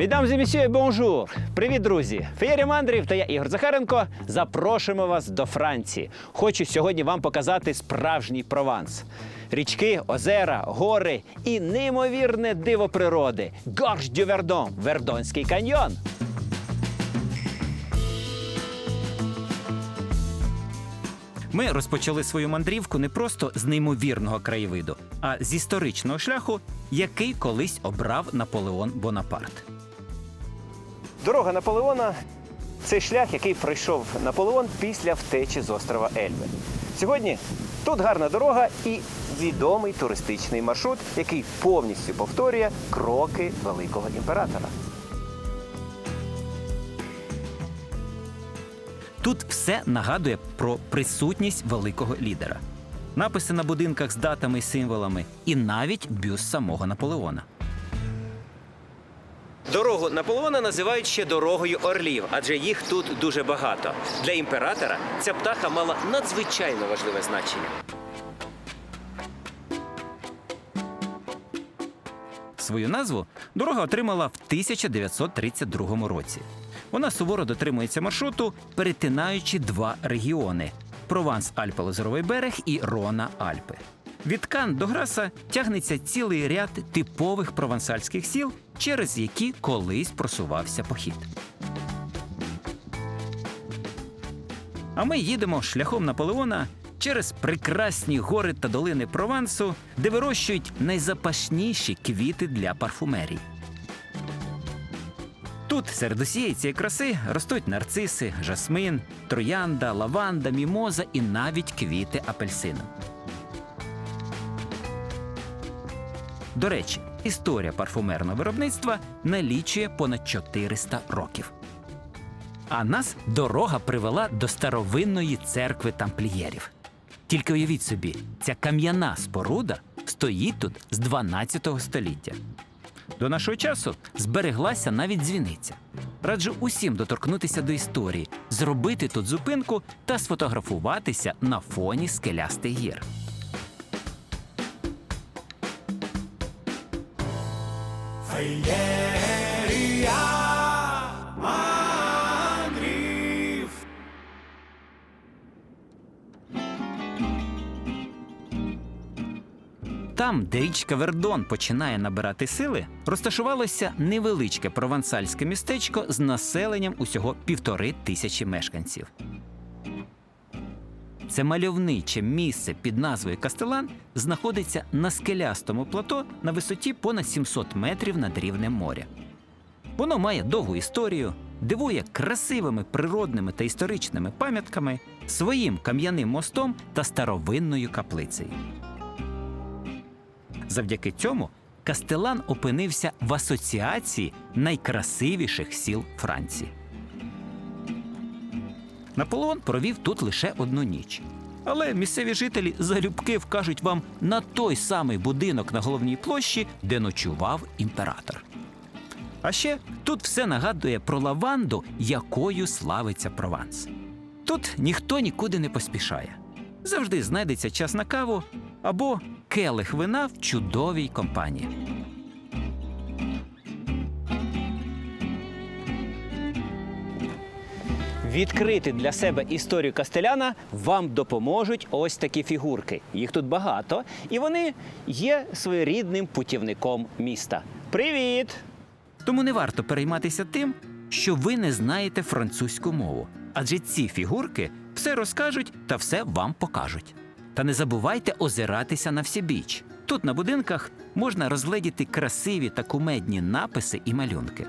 Et messieurs, bonjour! Привіт, друзі! Феєрія Мандрів та я Ігор Захаренко. Запрошуємо вас до Франції. Хочу сьогодні вам показати справжній Прованс. Річки, озера, гори і неймовірне диво природи. Горж дю Вердон, Вердонський каньйон. Ми розпочали свою мандрівку не просто з неймовірного краєвиду, а з історичного шляху, який колись обрав Наполеон Бонапарт. Дорога Наполеона це шлях, який пройшов Наполеон після втечі з острова Ельби. Сьогодні тут гарна дорога і відомий туристичний маршрут, який повністю повторює кроки великого імператора. Тут все нагадує про присутність великого лідера. Написи на будинках з датами і символами, і навіть бюст самого Наполеона. Дорогу Наполеона називають ще дорогою орлів, адже їх тут дуже багато. Для імператора ця птаха мала надзвичайно важливе значення. Свою назву дорога отримала в 1932 році. Вона суворо дотримується маршруту, перетинаючи два регіони: Прованс Альпа Лозоровий берег і Рона Альпи. Від Кан до Граса тягнеться цілий ряд типових провансальських сіл, через які колись просувався похід. А ми їдемо шляхом Наполеона через прекрасні гори та долини Провансу, де вирощують найзапашніші квіти для парфумерій. Тут серед усієї цієї краси ростуть нарциси, жасмин, троянда, лаванда, мімоза і навіть квіти апельсину. До речі, історія парфумерного виробництва налічує понад 400 років. А нас дорога привела до старовинної церкви тамплієрів. Тільки уявіть собі, ця кам'яна споруда стоїть тут з 12 століття. До нашого часу збереглася навіть дзвіниця. Раджу усім доторкнутися до історії, зробити тут зупинку та сфотографуватися на фоні скелястих гір. Там, де річка Вердон починає набирати сили, розташувалося невеличке провансальське містечко з населенням усього півтори тисячі мешканців. Це мальовниче місце під назвою Кастелан знаходиться на скелястому плато на висоті понад 700 метрів над рівнем моря. Воно має довгу історію, дивує красивими природними та історичними пам'ятками, своїм кам'яним мостом та старовинною каплицею. Завдяки цьому Кастелан опинився в асоціації найкрасивіших сіл Франції. Наполеон провів тут лише одну ніч. Але місцеві жителі залюбки вкажуть вам на той самий будинок на головній площі, де ночував імператор. А ще тут все нагадує про лаванду, якою славиться Прованс. Тут ніхто нікуди не поспішає. Завжди знайдеться час на каву або келих вина в чудовій компанії. Відкрити для себе історію Кастеляна вам допоможуть ось такі фігурки. Їх тут багато, і вони є своєрідним путівником міста. Привіт! Тому не варто перейматися тим, що ви не знаєте французьку мову, адже ці фігурки все розкажуть та все вам покажуть. Та не забувайте озиратися на всебіч. Тут на будинках можна розгледіти красиві та кумедні написи і малюнки.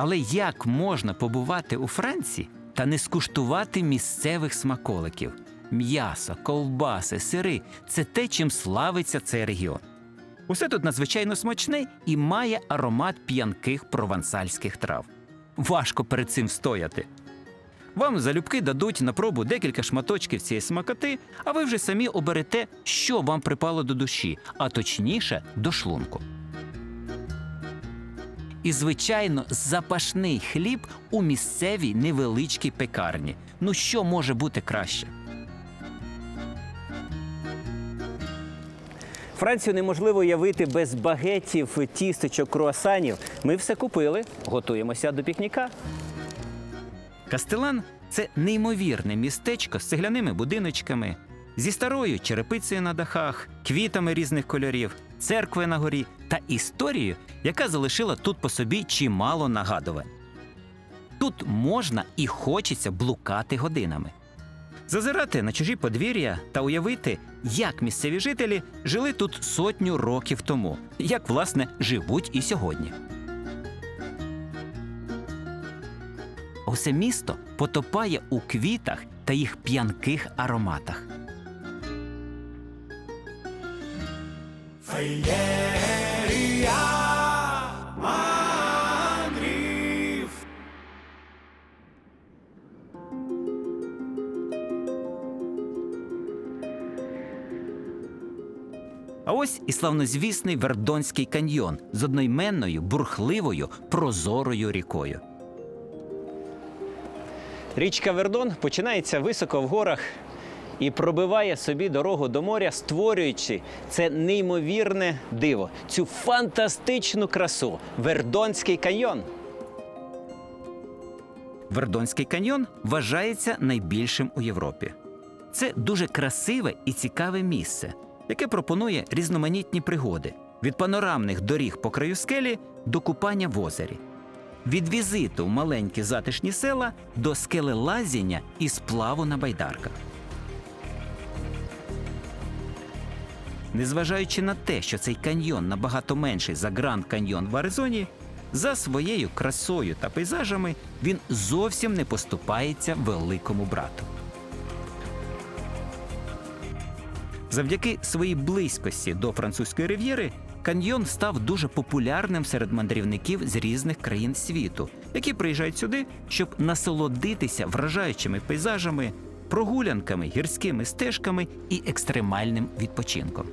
Але як можна побувати у Франції та не скуштувати місцевих смаколиків? М'ясо, ковбаси, сири це те, чим славиться цей регіон. Усе тут надзвичайно смачне і має аромат п'янких провансальських трав. Важко перед цим стояти. Вам залюбки дадуть на пробу декілька шматочків цієї смакоти, а ви вже самі оберете, що вам припало до душі, а точніше до шлунку. І, звичайно, запашний хліб у місцевій невеличкій пекарні. Ну що може бути краще? Францію неможливо уявити без багетів, тістечок, круасанів. Ми все купили, готуємося до пікніка. Кастелан це неймовірне містечко з цегляними будиночками, зі старою черепицею на дахах, квітами різних кольорів, церквою на горі та історією, яка залишила тут по собі чимало нагадувань. Тут можна і хочеться блукати годинами. Зазирати на чужі подвір'я та уявити, як місцеві жителі жили тут сотню років тому, як власне живуть і сьогодні. Усе місто потопає у квітах та їх п'янких ароматах. А ось і славнозвісний Вердонський каньйон з одноіменною, бурхливою, прозорою рікою. Річка Вердон починається високо в горах і пробиває собі дорогу до моря, створюючи це неймовірне диво, цю фантастичну красу Вердонський каньйон. Вердонський каньйон вважається найбільшим у Європі. Це дуже красиве і цікаве місце, яке пропонує різноманітні пригоди від панорамних доріг по краю скелі до купання в озері, від візиту в маленькі затишні села до скелелазіння і сплаву на байдарках. Незважаючи на те, що цей каньйон набагато менший за Гранд Каньйон в Аризоні, за своєю красою та пейзажами він зовсім не поступається великому брату. Завдяки своїй близькості до французької рив'єри каньйон став дуже популярним серед мандрівників з різних країн світу, які приїжджають сюди, щоб насолодитися вражаючими пейзажами, прогулянками, гірськими стежками і екстремальним відпочинком.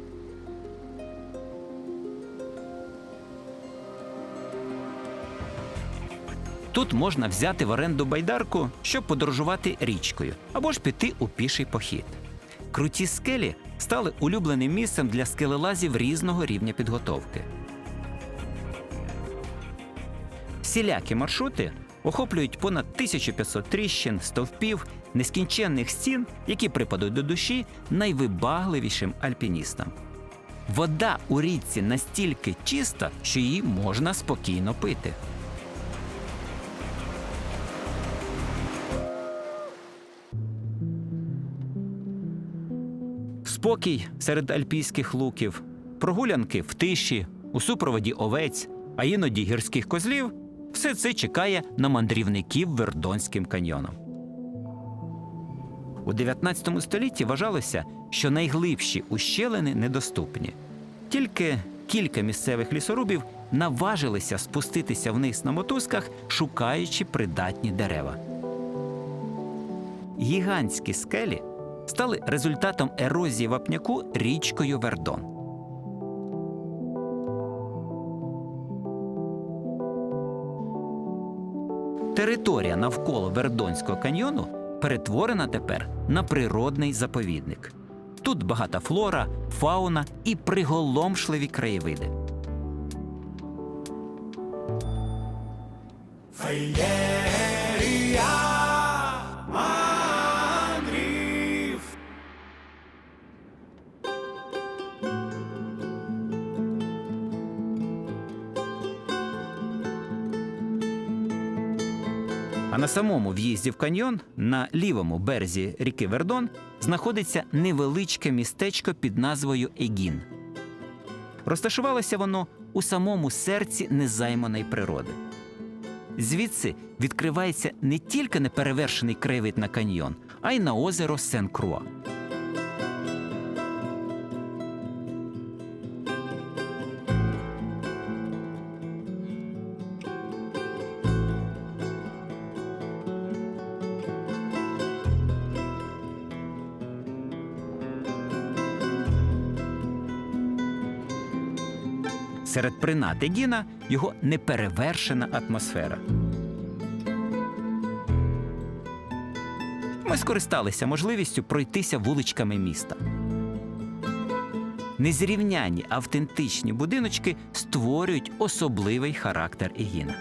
Тут можна взяти в оренду байдарку, щоб подорожувати річкою, або ж піти у піший похід. Круті скелі стали улюбленим місцем для скелелазів різного рівня підготовки. Всілякі маршрути охоплюють понад 1500 тріщин, стовпів, нескінченних стін, які припадуть до душі найвибагливішим альпіністам. Вода у річці настільки чиста, що її можна спокійно пити. Спокій серед альпійських луків, прогулянки в тиші, у супроводі овець, а іноді гірських козлів все це чекає на мандрівників Вердонським каньйоном. У 19 столітті вважалося, що найглибші ущелини недоступні. Тільки кілька місцевих лісорубів наважилися спуститися вниз на мотузках, шукаючи придатні дерева. Гігантські скелі стали результатом ерозії вапняку річкою Вердон. Територія навколо Вердонського каньйону перетворена тепер на природний заповідник. Тут багата флора, фауна і приголомшливі краєвиди. А на самому в'їзді в каньйон на лівому березі ріки Вердон знаходиться невеличке містечко під назвою Егін. Розташувалося воно у самому серці незайманої природи. Звідси відкривається не тільки неперевершений краєвид на каньйон, а й на озеро Сен-Круа. Серед принад Егіна його неперевершена атмосфера. Ми скористалися можливістю пройтися вуличками міста. Незрівняні автентичні будиночки створюють особливий характер Егіна.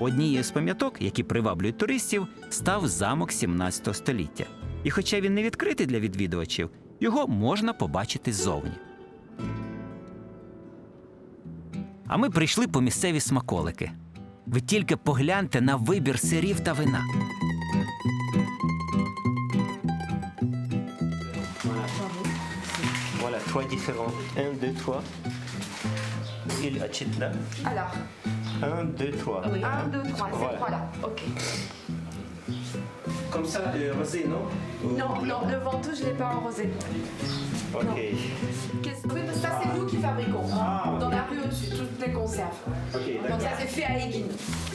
Однією з пам'яток, які приваблюють туристів, став замок 17 століття. І хоча він не відкритий для відвідувачів, його можна побачити ззовні. А ми прийшли по місцеві смаколики. Ви тільки погляньте на вибір сирів та вина. Voilà, trois différents. Un, deux, trois. Il achète là. Alors, Un, deux, trois. 1, 2, 3, ces Voilà. Ok. Comme ça, euh, rosé, non Ou Non, blanc non, le ventoux, je ne l'ai pas en rosé. Ok. Qu'est-ce- Oui, parce que ça, c'est nous qui fabriquons. Dans la rue au-dessus, toutes les conserves. Ok, Donc, ça, d'accord. c'est fait à Aiguine.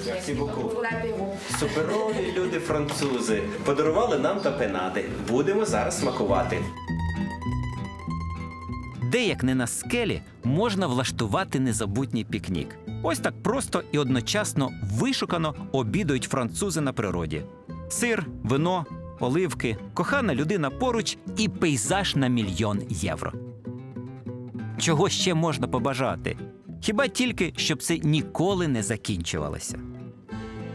Merci beaucoup. Pour l'apéro. Суперові люди французи подарували нам тапенади. Будемо зараз смакувати. Де як не на скелі можна влаштувати незабутній пікнік. Ось так просто і одночасно вишукано обідають французи на природі: сир, вино, оливки, кохана людина поруч і пейзаж на мільйон євро. Чого ще можна побажати? Хіба тільки, щоб це ніколи не закінчувалося.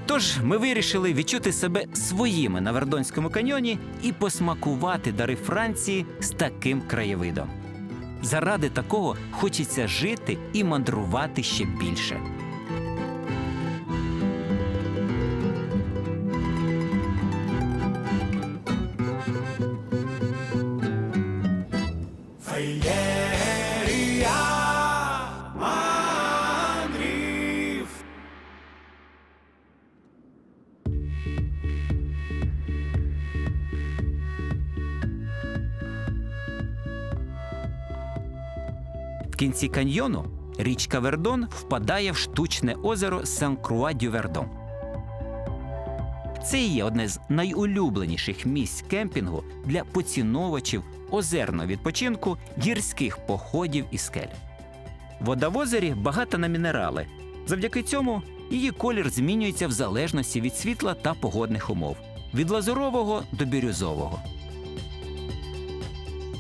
Тож ми вирішили відчути себе своїми на Вердонському каньйоні і посмакувати дари Франції з таким краєвидом. Заради такого хочеться жити і мандрувати ще більше. В кінці каньйону річка Вердон впадає в штучне озеро Сен-Круа-дю-Вердон. Це є одне з найулюбленіших місць кемпінгу для поціновувачів озерного відпочинку, гірських походів і скель. Вода в озері багата на мінерали. Завдяки цьому її колір змінюється в залежності від світла та погодних умов від лазурового до бірюзового.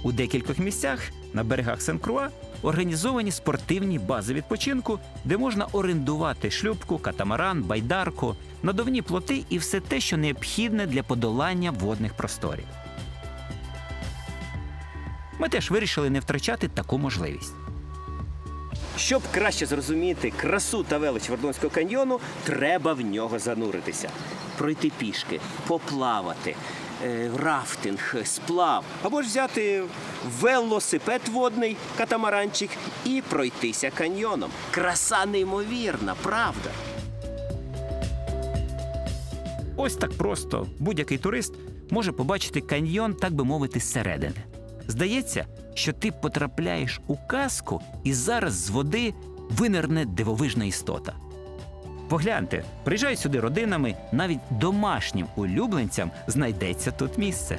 У декількох місцях на берегах Сен-Круа організовані спортивні бази відпочинку, де можна орендувати шлюбку, катамаран, байдарку, надувні плоти і все те, що необхідне для подолання водних просторів. Ми теж вирішили не втрачати таку можливість. Щоб краще зрозуміти красу та велич Вердонського каньйону, треба в нього зануритися. Пройти пішки, поплавати, е, рафтинг, сплав, або ж взяти велосипед водний, катамаранчик і пройтися каньйоном. Краса неймовірна, правда. Ось так просто будь-який турист може побачити каньйон, так би мовити, зсередини. Здається, що ти потрапляєш у казку, і зараз з води винирне дивовижна істота. Погляньте, приїжджають сюди родинами, навіть домашнім улюбленцям знайдеться тут місце.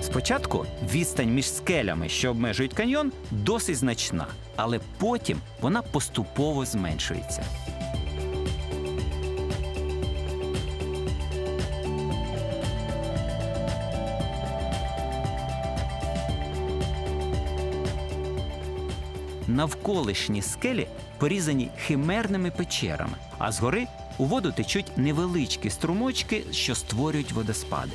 Спочатку відстань між скелями, що обмежують каньйон, досить значна, але потім вона поступово зменшується. Навколишні скелі порізані химерними печерами, а згори у воду течуть невеличкі струмочки, що створюють водоспади.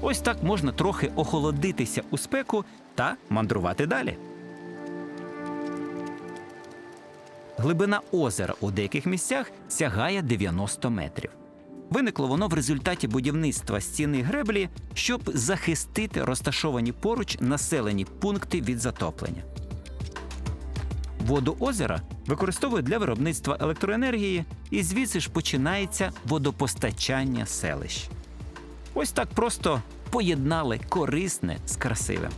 Ось так можна трохи охолодитися у спеку та мандрувати далі. Глибина озера у деяких місцях сягає 90 метрів. Виникло воно в результаті будівництва стіни греблі, щоб захистити розташовані поруч населені пункти від затоплення. Воду озера використовують для виробництва електроенергії, і звідси ж починається водопостачання селищ. Ось так просто поєднали корисне з красивим.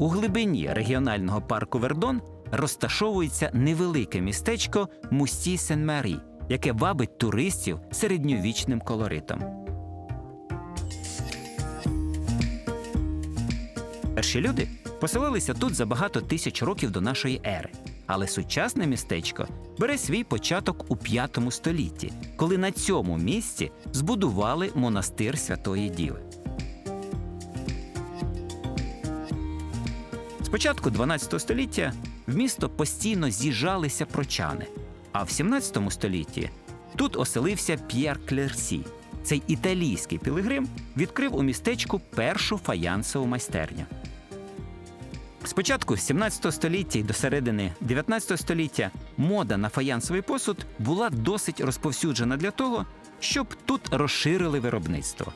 У глибині регіонального парку Вердон розташовується невелике містечко Мусті Сен-Марі, яке вабить туристів середньовічним колоритом. Перші люди поселилися тут за багато тисяч років до нашої ери. Але сучасне містечко бере свій початок у V столітті, коли на цьому місці збудували монастир Святої Діви. Початку 12 століття в місто постійно з'їжджалися прочани, а в 17 столітті тут оселився П'єр Клерсі. Цей італійський пілигрим відкрив у містечку першу фаянсову майстерню. Спочатку 17 століття і до середини 19 століття мода на фаянсовий посуд була досить розповсюджена для того, щоб тут розширили виробництво.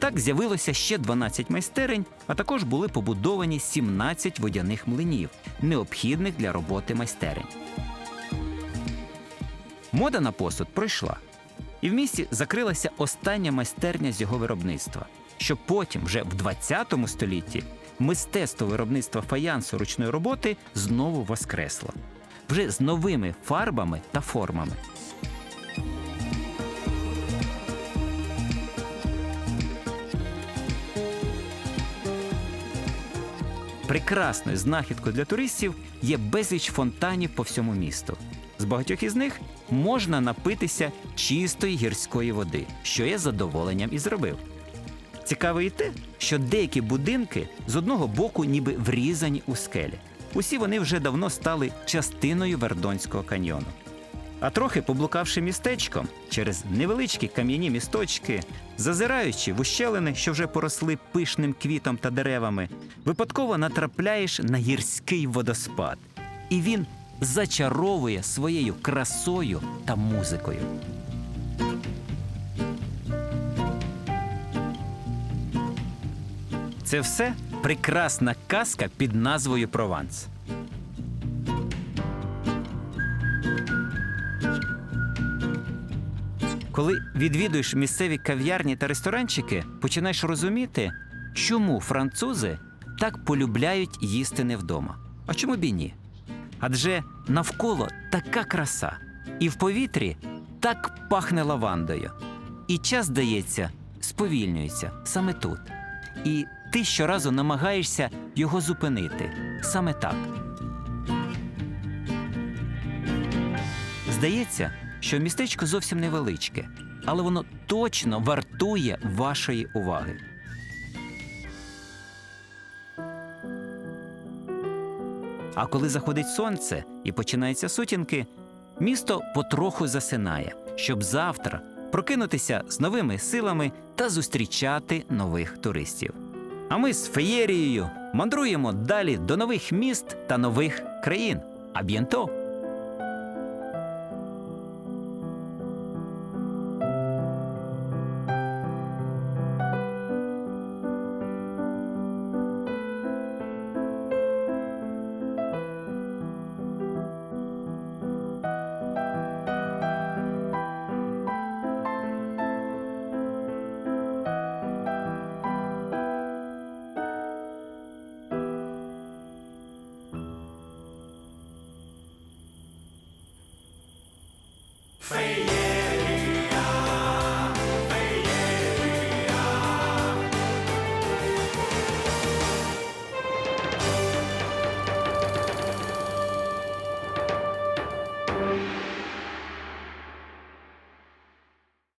Так з'явилося ще 12 майстерень, а також були побудовані 17 водяних млинів, необхідних для роботи майстерень. Мода на посуд пройшла, і в місті закрилася остання майстерня з його виробництва, щоб потім, вже в 20 столітті, мистецтво виробництва фаянсу ручної роботи знову воскресло, вже з новими фарбами та формами. Прекрасною знахідкою для туристів є безліч фонтанів по всьому місту. З багатьох із них можна напитися чистої гірської води, що я з задоволенням і зробив. Цікаво і те, що деякі будинки з одного боку ніби врізані у скелі. Усі вони вже давно стали частиною Вердонського каньйону. А трохи поблукавши містечком через невеличкі кам'яні місточки, зазираючи в ущелини, що вже поросли пишним квітом та деревами, випадково натрапляєш на гірський водоспад, і він зачаровує своєю красою та музикою. Це все прекрасна казка під назвою Прованс. Коли відвідуєш місцеві кав'ярні та ресторанчики, починаєш розуміти, чому французи так полюбляють їсти не вдома. А чому б і ні? Адже навколо така краса, і в повітрі так пахне лавандою. І час, здається, сповільнюється саме тут. І ти щоразу намагаєшся його зупинити саме так. Здається, що містечко зовсім невеличке, але воно точно вартує вашої уваги. А коли заходить сонце і починаються сутінки, місто потроху засинає, щоб завтра прокинутися з новими силами та зустрічати нових туристів. А ми з феєрією мандруємо далі до нових міст та нових країн. А